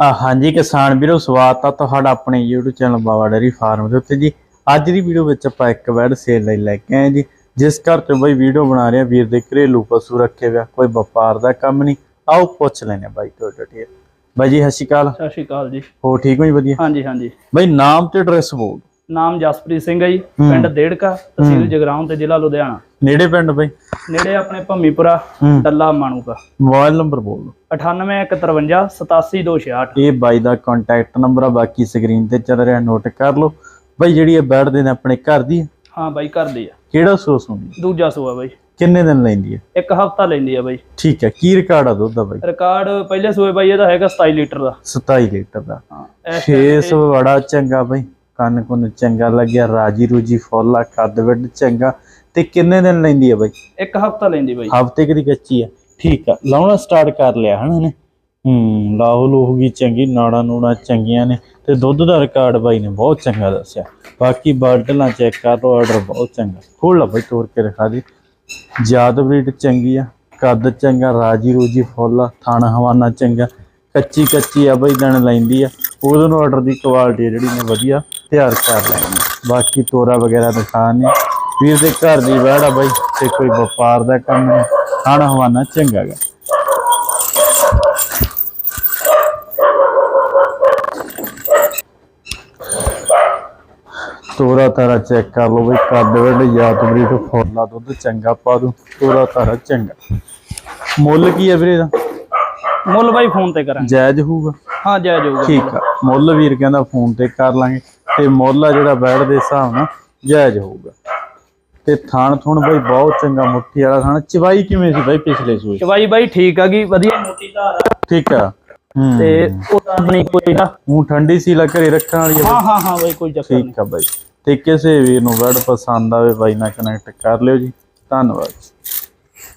ਹਾਂਜੀ ਕਿਸਾਨ ਵੀਰੋ ਸਵਾਗਤ ਆ ਤੁਹਾਡਾ ਆਪਣੇ YouTube channel Bawa dairy farm ਦੇ ਉੱਤੇ ਜੀ। ਅੱਜ ਦੀ ਵੀਡੀਓ ਵਿੱਚ ਆਪਾਂ ਇੱਕ ਵੈਡ ਸੇਲ ਲਈ ਲੈ ਕੇ ਆਏ ਜੀ। ਜਿਸ ਘਰ ਤੇ ਬਈ ਵੀਡੀਓ ਬਣਾ ਰਹੇ ਵੀਰ ਦੇ ਘਰੇਲੂ ਪਸ਼ੂ ਰੱਖੇ ਹੋਇਆ ਕੋਈ ਵਪਾਰ ਦਾ ਕੰਮ ਨਹੀਂ। ਆਓ ਪੁੱਛ ਲੈਨੇ ਬਾਈ ਤੋਂ ਡਿਟੇਲ ਬਾਈ ਜੀ ਸਤਿ ਸ਼੍ਰੀ ਅਕਾਲ। ਸਤਿ ਸ਼੍ਰੀ ਅਕਾਲ ਜੀ। ਹੋ ਠੀਕ ਹੋ ਜੀ ਵਧੀਆ? ਹਾਂਜੀ ਹਾਂਜੀ। ਬਾਈ ਨਾਮ ਤੇ ਐਡਰੈਸ ਬੋਲ ਨਾਮ ਜਸਪ੍ਰੀਤ ਸਿੰਘ ਹੈ ਜੀ ਹੂੰ। ਪਿੰਡ ਦੇੜਕਾ ਤਹਿਸੀਲ ਜਗਰਾਉਂ ਤੇ ਜ਼ਿਲ੍ਹਾ ਲੁਧਿਆਣਾ। ਨੇੜੇ ਪਿੰਡ ਬਾਈ? ਨੇੜੇ ਆਪਣੇ ਭੰਮੀਪੁਰਾ ਹੂੰ। ਡੱਲਾ ਮਾਣੂਕਾ ਮੋਬਾਈਲ ਨੰਬਰ ਬੋਲ ਦਿਓ। 9815 87266 ਇਹ ਬਾਈ ਦਾ ਕੰਟੈਕਟ ਨੰਬਰ ਆ ਬਾਕੀ ਸਕਰੀਨ ਤੇ ਚੱਲ ਰਿਹਾ ਨੋਟ ਕਰ ਲਓ। ਬਾਈ ਜਿਹੜੀ ਇਹ ਬੈਡ ਦੇ ਨੇ ਆਪਣੇ ਘਰ ਦੀ ਹਾਂ ਬਾਈ ਕਰਦੀ ਆ। ਕਿਹੜਾ ਸੋਸ ਹੁੰਦੀ ਦੂਜਾ ਸੂਆ ਬਾਈ। ਕਿੰਨੇ ਦਿਨ ਲੈਂਦੀ ਹੈ ਇੱਕ ਹਫਤਾ ਲੈਂਦੀ ਆ ਬਾਈ। ਠੀਕ ਹੈ ਕੀ ਰਿਕਾਰਡ ਆ ਦੁੱਧ ਦਾ ਬਾਈ? ਰਿਕਾਰਡ ਪਹਿਲੇ ਸੂਏ ਬਾਈ ਇਹਦਾ ਹੈਗਾ 27 ਲੀਟਰ ਦਾ। 27 ਲੀਟਰ ਦਾ। ਹਾਂ ਇਸ ਫੇਸ ਬੜਾ ਚੰਗਾ ਬਈ। ਕੰਨ ਕੁੰਨ ਚੰਗਾ ਲੱਗਿਆ ਰਾਜੀ ਰੂਜੀ ਫੁੱਲਾ ਕੱਦ ਵੱਡ ਚੰਗਾ। ਤੇ ਕਿੰਨੇ ਦਿਨ ਲੈਂਦੀ ਆ ਬਈ? ਇੱਕ ਹਫਤਾ ਲੈਂਦੀ ਬਾਈ। ਹਫ਼ਤੇ ਦੀ ਕੱਚੀ ਆ? ਠੀਕ ਆ ਲਾਉਣਾ ਸਟਾਰਟ ਕਰ ਲਿਆ ਹਨਾ ਨੇ ਹੂੰ ਲਾਹੋ ਲੋਹਗੀ ਚੰਗੀ ਨਾੜਾ ਨੂੜਾ ਚੰਗੀਆਂ ਨੇ ਤੇ ਦੁੱਧ ਦਾ ਰਿਕਾਰਡ ਬਾਈ ਨੇ ਬਹੁਤ ਚੰਗਾ ਦੱਸਿਆ। ਬਾਕੀ ਬਾਟਲਾਂ ਚੈੱਕ ਕਰ ਲਓ ਆਰਡਰ ਬਹੁਤ ਚੰਗਾ। ਖੋਲ ਲਾ ਬਈ ਤੋੜ ਕੇ ਦਿਖਾ ਦੇ। ਜਾਦ ਬਰੀਡ ਚੰਗੀ ਆ ਕੱਦ ਚੰਗਾ ਰਾਜੀ ਰੂਜੀ ਫੁੱਲ ਥਣ ਹਵਾਨਾ ਚੰਗਾ। ਕੱਚੀ ਕੱਚੀ ਆ ਬਈ ਦਿਨ ਲੈਂਦੀ ਆ। ਉਹਦੇ ਆਰਡਰ ਦੀ ਕੁਆਲਿਟੀ ਜਿਹੜੀ ਨੇ ਵਧੀਆ। ਤਿਆਰ ਕਰ ਲੈਣੀ ਬਾਕੀ ਤੋਰਾ ਵਗੈਰਾ ਦਿਖਾਣੇ ਵੀਰ ਦੇ ਘਰ ਦੀ ਵਹਿੜ ਆ ਬਈ ਤੇ ਕੋਈ ਵਪਾਰ ਦਾ ਕੰਮ ਨਹੀਂ। ਖਾਣਾ ਹਵਾਨਾ ਚੰਗਾ ਗਾ। ਤੋਰਾ ਤਾਰਾ ਚੈੱਕ ਕਰ ਲਓ ਬਈ ਕੱਦ ਵੱਡ ਯਾਦ ਬਰੀਟ ਫੁੱਲਾ ਦੁੱਧ ਚੰਗਾ ਪਾ ਦੂ। ਤੋਰਾ ਤਾਰਾ ਚੰਗਾ। ਮੁੱਲ ਕੀ ਹੈ ਵੀਰੇ ਦਾ ਮੁੱਲ ਬਾਈ ਫੋਨ ਤੇ ਕਰਾਂਗੇ। ਜਾਇਜ਼ ਹੋਊਗਾ? ਹਾਂ ਜਾਇਜ਼ ਹੋਊਗਾ। ਠੀਕ ਆ। ਮੁੱਲ ਵੀਰ ਕਹਿੰਦਾ ਫੋਨ ਤੇ ਕਰ ਲਾਂਗੇ। ਤੇ ਮੁੱਲ ਆ ਜਿਹੜਾ ਬੈਠ ਦੇ ਹਿਸਾਬ ਨਾਲ ਜਾਇਜ਼ ਹੋਊਗਾ। ਤੇ ਥਾਣ ਥੁਣ ਬਈ ਬਹੁਤ ਚੰਗਾ ਮੁੱਠੀ ਵਾਲਾ ਥਾਣ। ਚਵਾਈ ਕਿਵੇਂ ਸੀ ਬਈ ਪਿਛਲੇ ਸੂਏ? ਚਵਾਈ ਬਾਈ ਠੀਕ ਆਗੀ ਵਧੀਆ ਮੋਟੀ ਧਾਰ ਆ। ਠੀਕ ਆ। ਤੇ ਉਦਾਂ ਨਹੀਂ ਕੋਈ ਨਾ। ਹੂੰ ਠੰਡੀ ਸੀ ਲਾ ਘਰੇ ਰੱਖਣ ਵਾਲੀ ਆ ਹਾਂ ਹਾਂ ਹਾਂ ਬਾਈ ਕੋਈ ਚੱਕਰ ਨਹੀਂ ਠੀਕ ਆ ਬਾਈ। ਤੇ ਕਿਸੇ ਵੀਰ ਨੂੰ ਵਰਡ ਪਸੰਦ ਆਵੇ ਬਾਈ ਨਾਲ ਕਨੈਕਟ ਕਰ ਲਿਓ ਜੀ। ਧੰਨਵਾਦ